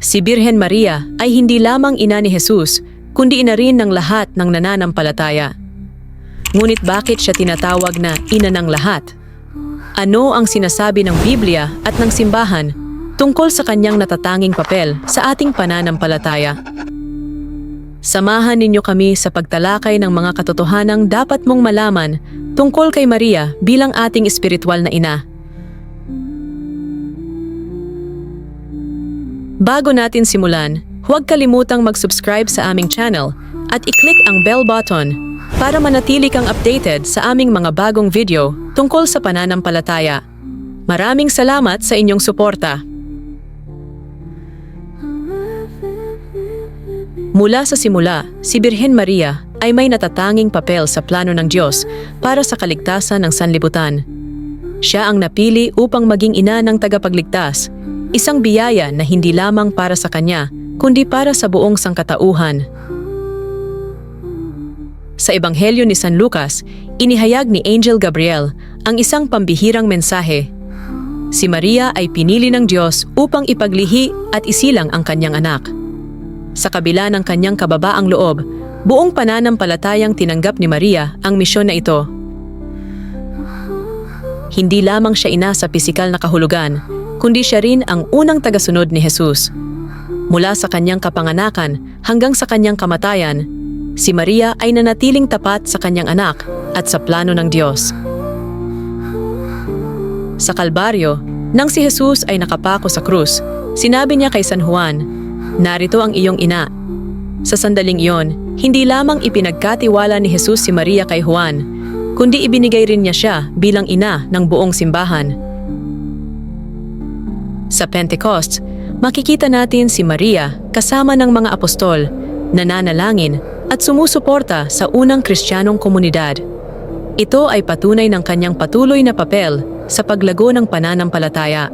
Si Birhen Maria ay hindi lamang ina ni Jesus, kundi ina rin ng lahat ng nananampalataya. Ngunit bakit siya tinatawag na ina ng lahat? Ano ang sinasabi ng Biblia at ng simbahan tungkol sa kanyang natatanging papel sa ating pananampalataya? Samahan ninyo kami sa pagtalakay ng mga katotohanang dapat mong malaman tungkol kay Maria bilang ating espiritual na ina. Bago natin simulan, huwag kalimutang mag-subscribe sa aming channel at i-click ang bell button para manatili kang updated sa aming mga bagong video tungkol sa pananampalataya. Maraming salamat sa inyong suporta. Mula sa simula, si Birhen Maria ay may natatanging papel sa plano ng Diyos para sa kaligtasan ng sanlibutan. Siya ang napili upang maging ina ng tagapagligtas, isang biyaya na hindi lamang para sa kanya, kundi para sa buong sangkatauhan. Sa Ebanghelyo ni San Lucas, inihayag ni Angel Gabriel ang isang pambihirang mensahe. Si Maria ay pinili ng Diyos upang ipaglihi at isilang ang kanyang anak. Sa kabila ng kanyang kababaang loob, buong pananampalatayang tinanggap ni Maria ang misyon na ito. Hindi lamang siya ina sa pisikal na kahulugan, kundi siya rin ang unang tagasunod ni Jesus. Mula sa kanyang kapanganakan hanggang sa kanyang kamatayan, si Maria ay nanatiling tapat sa kanyang anak at sa plano ng Diyos. Sa Kalbaryo, nang si Jesus ay nakapako sa krus, sinabi niya kay San Juan, Narito ang iyong ina. Sa sandaling iyon, hindi lamang ipinagkatiwala ni Jesus si Maria kay Juan, kundi ibinigay rin niya siya bilang ina ng buong simbahan. Sa Pentecost, makikita natin si Maria kasama ng mga apostol, nananalangin at sumusuporta sa unang kristyanong komunidad. Ito ay patunay ng kanyang patuloy na papel sa paglago ng pananampalataya.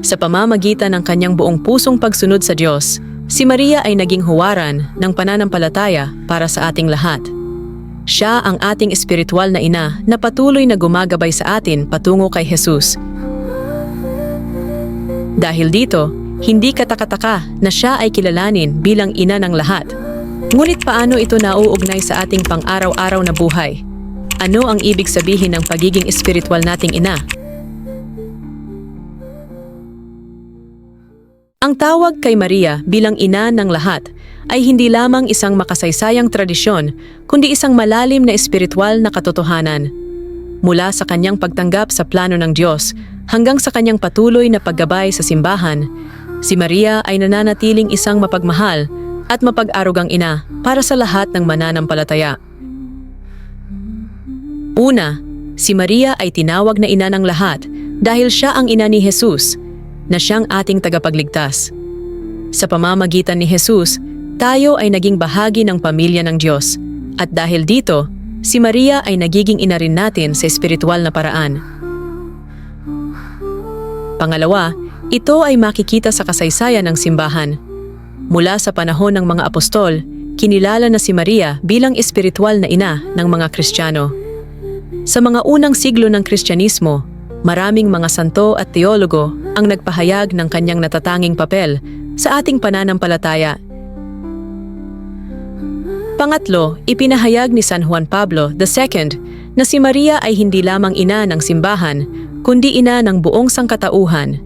Sa pamamagitan ng kanyang buong pusong pagsunod sa Diyos, si Maria ay naging huwaran ng pananampalataya para sa ating lahat. Siya ang ating espiritual na ina na patuloy na gumagabay sa atin patungo kay Jesus. Dahil dito, hindi katakataka na siya ay kilalanin bilang ina ng lahat. Ngunit paano ito nauugnay sa ating pang-araw-araw na buhay? Ano ang ibig sabihin ng pagiging espiritual nating ina? Ang tawag kay Maria bilang ina ng lahat ay hindi lamang isang makasaysayang tradisyon, kundi isang malalim na espiritual na katotohanan. Mula sa kanyang pagtanggap sa plano ng Diyos hanggang sa kanyang patuloy na paggabay sa simbahan, si Maria ay nananatiling isang mapagmahal at mapag-arugang ina para sa lahat ng mananampalataya. Una, si Maria ay tinawag na ina ng lahat dahil siya ang ina ni Jesus na siyang ating tagapagligtas. Sa pamamagitan ni Jesus, tayo ay naging bahagi ng pamilya ng Diyos at dahil dito, si Maria ay nagiging ina rin natin sa espiritual na paraan. Pangalawa, ito ay makikita sa kasaysayan ng simbahan. Mula sa panahon ng mga apostol, kinilala na si Maria bilang espiritual na ina ng mga Kristiyano. Sa mga unang siglo ng Kristyanismo, maraming mga santo at teologo ang nagpahayag ng kanyang natatanging papel sa ating pananampalataya. Pangatlo, ipinahayag ni San Juan Pablo II na si Maria ay hindi lamang ina ng simbahan, kundi ina ng buong sangkatauhan.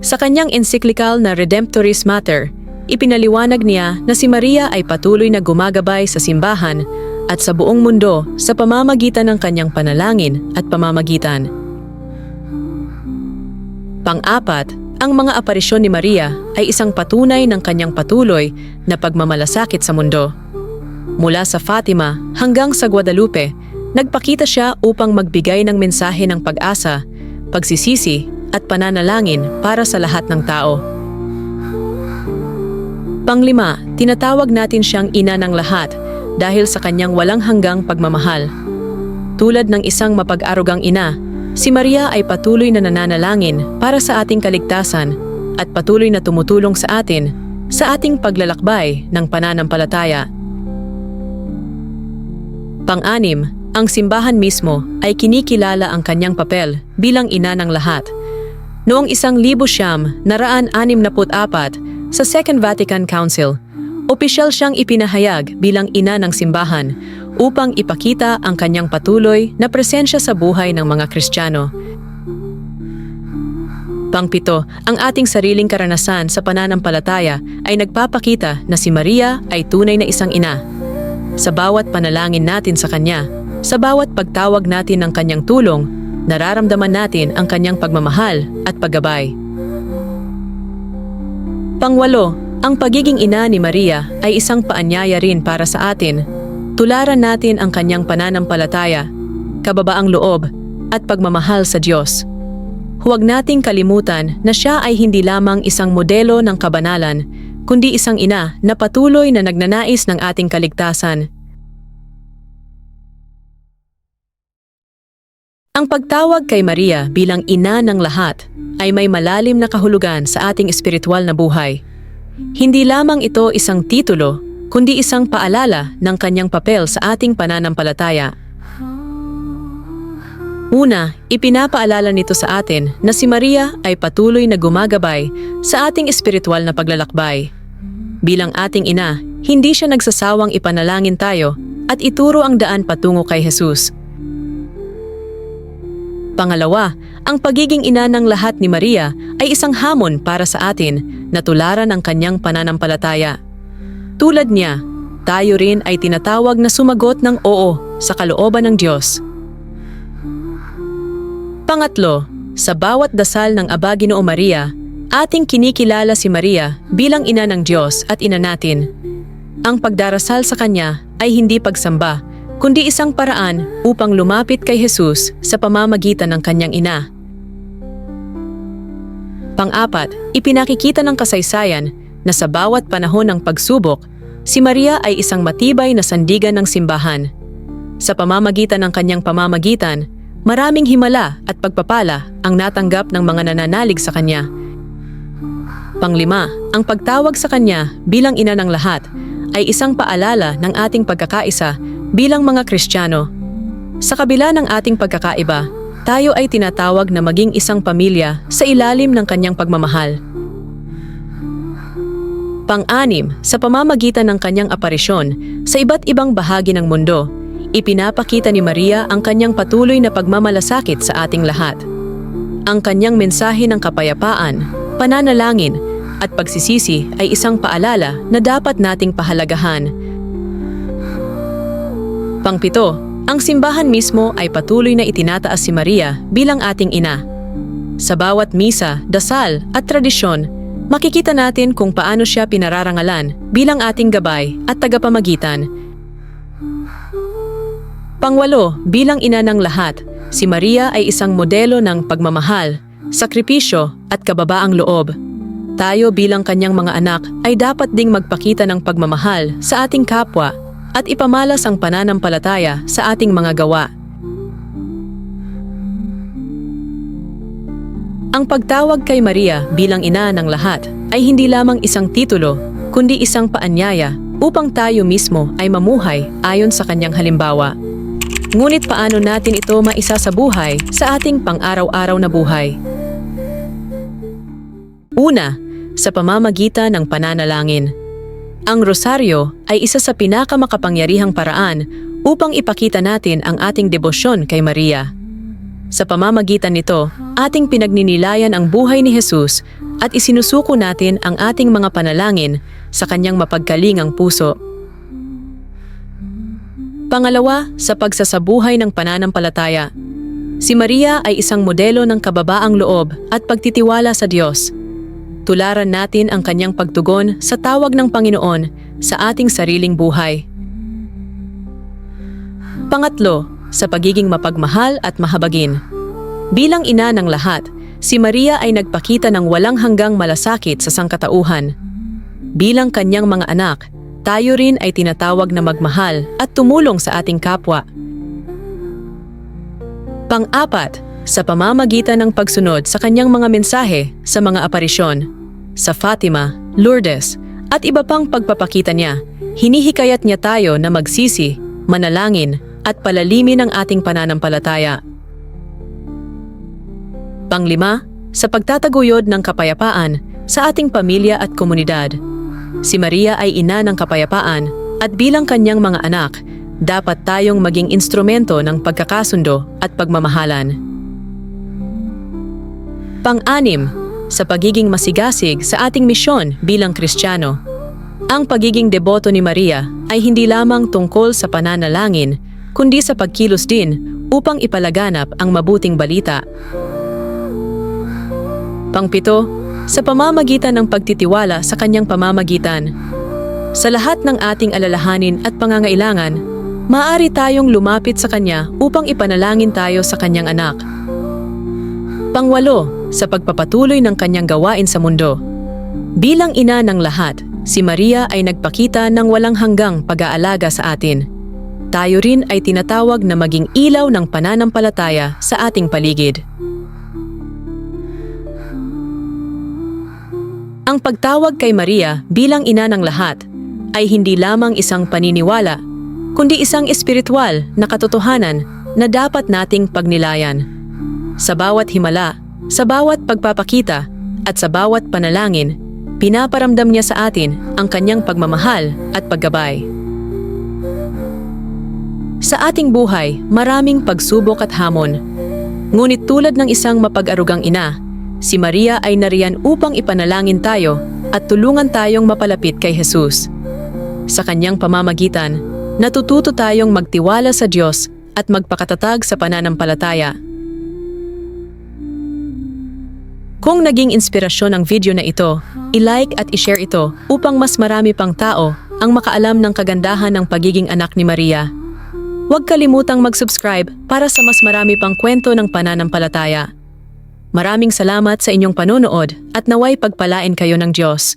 Sa kanyang encyclical na Redemptoris Mater, ipinaliwanag niya na si Maria ay patuloy na gumagabay sa simbahan at sa buong mundo sa pamamagitan ng kanyang panalangin at pamamagitan. Pang-apat, ang mga aparisyon ni Maria ay isang patunay ng kanyang patuloy na pagmamalasakit sa mundo. Mula sa Fatima hanggang sa Guadalupe, nagpakita siya upang magbigay ng mensahe ng pag-asa, pagsisisi at pananalangin para sa lahat ng tao. Panglima, tinatawag natin siyang ina ng lahat dahil sa kanyang walang hanggang pagmamahal. Tulad ng isang mapag-arugang ina, si Maria ay patuloy na nananalangin para sa ating kaligtasan at patuloy na tumutulong sa atin sa ating paglalakbay ng pananampalataya. Pang-anim, ang simbahan mismo ay kinikilala ang kanyang papel bilang ina ng lahat. Noong isang libo siyam, naraan anim na apat, sa Second Vatican Council, opisyal siyang ipinahayag bilang ina ng simbahan upang ipakita ang kanyang patuloy na presensya sa buhay ng mga Kristiyano. Pangpito, ang ating sariling karanasan sa pananampalataya ay nagpapakita na si Maria ay tunay na isang ina. Sa bawat panalangin natin sa Kanya, sa bawat pagtawag natin ng Kanyang tulong, nararamdaman natin ang Kanyang pagmamahal at paggabay. Pangwalo, ang pagiging ina ni Maria ay isang paanyaya rin para sa atin. Tularan natin ang Kanyang pananampalataya, kababaang loob, at pagmamahal sa Diyos. Huwag nating kalimutan na siya ay hindi lamang isang modelo ng kabanalan, kundi isang ina na patuloy na nagnanais ng ating kaligtasan. Ang pagtawag kay Maria bilang ina ng lahat ay may malalim na kahulugan sa ating espiritual na buhay. Hindi lamang ito isang titulo, kundi isang paalala ng kanyang papel sa ating pananampalataya. Una, ipinapaalala nito sa atin na si Maria ay patuloy na gumagabay sa ating espiritual na paglalakbay. Bilang ating ina, hindi siya nagsasawang ipanalangin tayo at ituro ang daan patungo kay Jesus. Pangalawa, ang pagiging ina ng lahat ni Maria ay isang hamon para sa atin na tularan ang kanyang pananampalataya. Tulad niya, tayo rin ay tinatawag na sumagot ng oo sa kalooban ng Diyos. Pangatlo, sa bawat dasal ng Aba Ginoo Maria, ating kinikilala si Maria bilang ina ng Diyos at ina natin. Ang pagdarasal sa Kanya ay hindi pagsamba, kundi isang paraan upang lumapit kay Jesus sa pamamagitan ng Kanyang ina. Pang-apat, ipinakikita ng kasaysayan na sa bawat panahon ng pagsubok, si Maria ay isang matibay na sandigan ng simbahan. Sa pamamagitan ng kanyang pamamagitan, Maraming himala at pagpapala ang natanggap ng mga nananalig sa kanya. Panglima, ang pagtawag sa kanya bilang ina ng lahat ay isang paalala ng ating pagkakaisa bilang mga Kristiyano. Sa kabila ng ating pagkakaiba, tayo ay tinatawag na maging isang pamilya sa ilalim ng kanyang pagmamahal. Pang-anim, sa pamamagitan ng kanyang aparisyon sa iba't ibang bahagi ng mundo, Ipinapakita ni Maria ang kanyang patuloy na pagmamalasakit sa ating lahat. Ang kanyang mensahe ng kapayapaan, pananalangin, at pagsisisi ay isang paalala na dapat nating pahalagahan. Pangpito, ang simbahan mismo ay patuloy na itinataas si Maria bilang ating ina. Sa bawat misa, dasal at tradisyon, makikita natin kung paano siya pinararangalan bilang ating gabay at tagapamagitan Pangwalo, bilang ina ng lahat, si Maria ay isang modelo ng pagmamahal, sakripisyo at kababaang loob. Tayo bilang kanyang mga anak ay dapat ding magpakita ng pagmamahal sa ating kapwa at ipamalas ang pananampalataya sa ating mga gawa. Ang pagtawag kay Maria bilang ina ng lahat ay hindi lamang isang titulo, kundi isang paanyaya upang tayo mismo ay mamuhay ayon sa kanyang halimbawa. Ngunit paano natin ito maisa sa buhay sa ating pang-araw-araw na buhay? Una, sa pamamagitan ng pananalangin. Ang rosaryo ay isa sa pinakamakapangyarihang paraan upang ipakita natin ang ating debosyon kay Maria. Sa pamamagitan nito, ating pinagninilayan ang buhay ni Jesus at isinusuko natin ang ating mga panalangin sa kanyang mapagkalingang puso. Pangalawa, sa pagsasabuhay ng pananampalataya. Si Maria ay isang modelo ng kababaang loob at pagtitiwala sa Diyos. Tularan natin ang kanyang pagtugon sa tawag ng Panginoon sa ating sariling buhay. Pangatlo, sa pagiging mapagmahal at mahabagin. Bilang ina ng lahat, si Maria ay nagpakita ng walang hanggang malasakit sa sangkatauhan. Bilang kanyang mga anak, tayo rin ay tinatawag na magmahal at tumulong sa ating kapwa. Pang-apat, sa pamamagitan ng pagsunod sa kanyang mga mensahe sa mga aparisyon, sa Fatima, Lourdes, at iba pang pagpapakita niya, hinihikayat niya tayo na magsisi, manalangin, at palalimin ang ating pananampalataya. Panglima, sa pagtataguyod ng kapayapaan sa ating pamilya at komunidad. Si Maria ay ina ng kapayapaan at bilang kanyang mga anak, dapat tayong maging instrumento ng pagkakasundo at pagmamahalan. Pang-anim, sa pagiging masigasig sa ating misyon bilang Kristiyano. Ang pagiging deboto ni Maria ay hindi lamang tungkol sa pananalangin, kundi sa pagkilos din upang ipalaganap ang mabuting balita. Pangpito, sa pamamagitan ng pagtitiwala sa kanyang pamamagitan. Sa lahat ng ating alalahanin at pangangailangan, maaari tayong lumapit sa kanya upang ipanalangin tayo sa kanyang anak. Pangwalo, sa pagpapatuloy ng kanyang gawain sa mundo. Bilang ina ng lahat, si Maria ay nagpakita ng walang hanggang pag-aalaga sa atin. Tayo rin ay tinatawag na maging ilaw ng pananampalataya sa ating paligid. Ang pagtawag kay Maria bilang ina ng lahat ay hindi lamang isang paniniwala, kundi isang espiritual na katotohanan na dapat nating pagnilayan. Sa bawat himala, sa bawat pagpapakita, at sa bawat panalangin, pinaparamdam niya sa atin ang kanyang pagmamahal at paggabay. Sa ating buhay, maraming pagsubok at hamon. Ngunit tulad ng isang mapag-arugang ina, si Maria ay nariyan upang ipanalangin tayo at tulungan tayong mapalapit kay Jesus. Sa kanyang pamamagitan, natututo tayong magtiwala sa Diyos at magpakatatag sa pananampalataya. Kung naging inspirasyon ang video na ito, i-like at i-share ito upang mas marami pang tao ang makaalam ng kagandahan ng pagiging anak ni Maria. Huwag kalimutang mag-subscribe para sa mas marami pang kwento ng pananampalataya. Maraming salamat sa inyong panonood at naway pagpalain kayo ng Diyos.